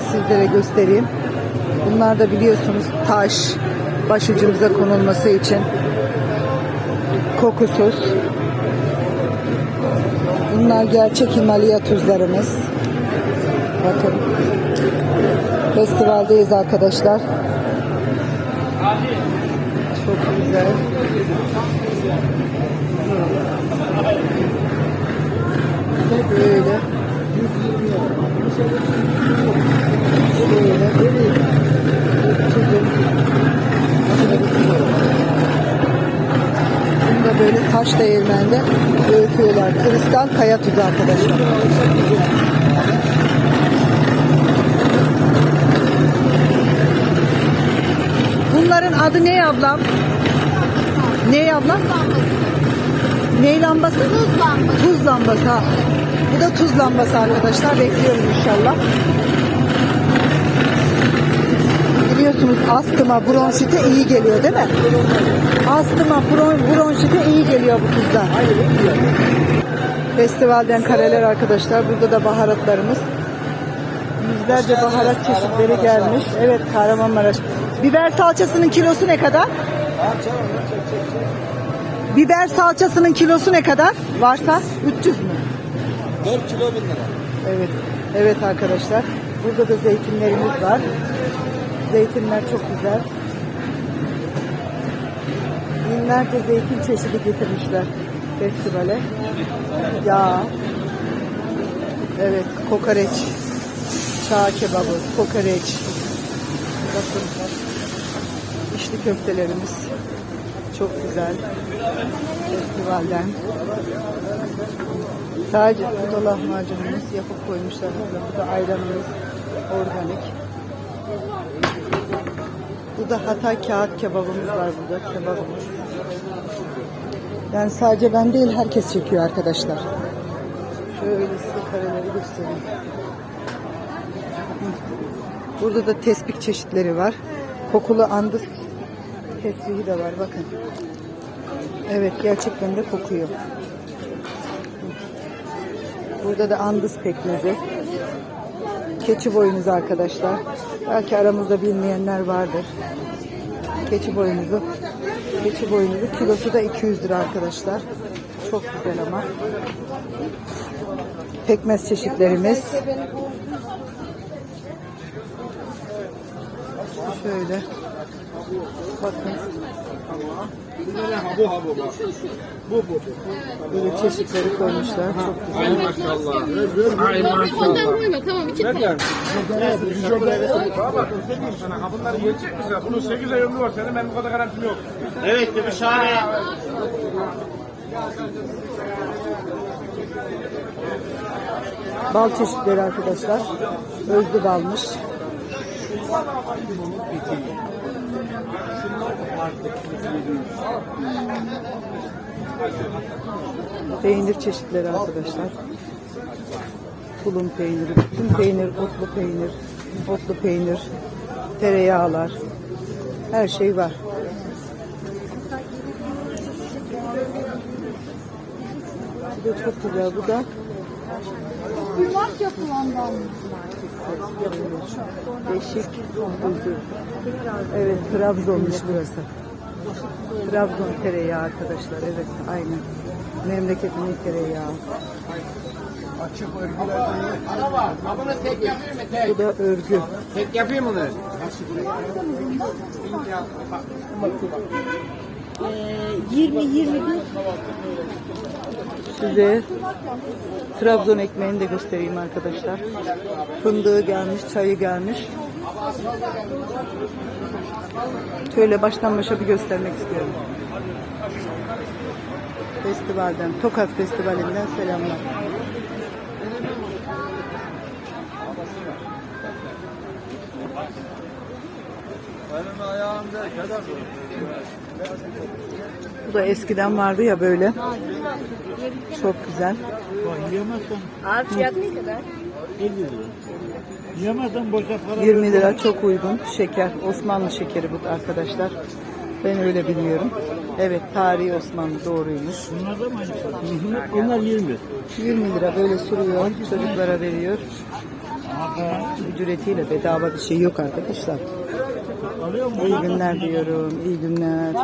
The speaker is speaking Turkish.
Sizlere göstereyim. Bunlar da biliyorsunuz taş başucumuza konulması için kokusuz. Bunlar gerçek Himalaya tuzlarımız. Bakın. Festivaldeyiz arkadaşlar. Çok güzel. Böyle. Şöyle. Tuzum. Bunu da böyle taş değirmende öğütüyorlar. Kristal kaya tuzu arkadaşlar. Bunların adı ne ablam? Ne ablam? Ne lambası? Tuz lambası. Tuz lambası ha. Bu da tuz lambası arkadaşlar. Bekliyoruz inşallah. Biliyorsunuz astıma, bronşite iyi geliyor değil mi? Astıma, bron, bronşite iyi geliyor bu tuzdan. Festivalden kareler arkadaşlar. Burada da baharatlarımız. Yüzlerce baharat çeşitleri gelmiş. Evet Kahramanmaraş. Biber salçasının kilosu ne kadar? Biber salçasının kilosu ne kadar? Varsa 300 mü? 4 kilo 1000 lira. Evet. Evet arkadaşlar. Burada da zeytinlerimiz var. Zeytinler çok güzel. Binlerce zeytin çeşidi getirmişler festivale. Yağ. Evet, kokoreç. Çağ kebabı, kokoreç. Bakın. İçli köftelerimiz. Çok güzel. Festivalden. Sadece bu da lahmacunumuz yapıp koymuşlar. burada. Bu da ayranımız organik. Bu da Hatay kağıt kebabımız var burada. Kebabımız. Yani sadece ben değil herkes çekiyor arkadaşlar. Şöyle size kareleri göstereyim. Burada da tespih çeşitleri var. Kokulu andız tesbihi de var bakın. Evet gerçekten de kokuyor. Burada da andız pekmezi. Keçi boynuzu arkadaşlar. Belki aramızda bilmeyenler vardır. Keçi boynuzu. Keçi boynuzu kilosu da 200 lira arkadaşlar. Çok güzel ama. Pekmez çeşitlerimiz. Şöyle. Bakın. Bu ha bu. Bu bu. Böyle çeşitleri koymuşlar. Çok güzel. Ay maşallah. Ay Ondan maşallah. koyma tamam iki tane. Sana ha bunları yiyecek misin? Bunun 8 ay ömrü var senin benim bu kadar garantim yok. Evet de bir şahane. Bal çeşitleri arkadaşlar. Özlü balmış. Peynir çeşitleri arkadaşlar. Tulum peyniri, bütün peynir, otlu peynir, otlu peynir, tereyağlar, her şey var. Bu da çok güzel, bu da Yumak yapılandan. Beşik kuzu. Evet Trabzonmuş burası. Trabzon tereyağı arkadaşlar. Evet aynen. Memleketimin tereyağı. Bunu tek yapayım mı tek? Bu da örgü. Tek yapayım mı bunu? Size Trabzon ekmeğini de göstereyim arkadaşlar. Fındığı gelmiş, çayı gelmiş. Şöyle baştan başa bir göstermek istiyorum. Festivalden, Tokat Festivali'nden selamlar. Bu da eskiden vardı ya böyle. Çok güzel. Abi fiyat ne kadar? Yemezsen boşa para 20 lira çok uygun. Şeker. Osmanlı şekeri bu da arkadaşlar. Ben öyle biliyorum. Evet tarihi Osmanlı doğruymuş. Bunlar da mı aynı Onlar 20. 20 lira böyle sürüyor. Çocuklara veriyor. Ücretiyle bedava bir şey yok arkadaşlar. İyi günler diyorum. İyi günler.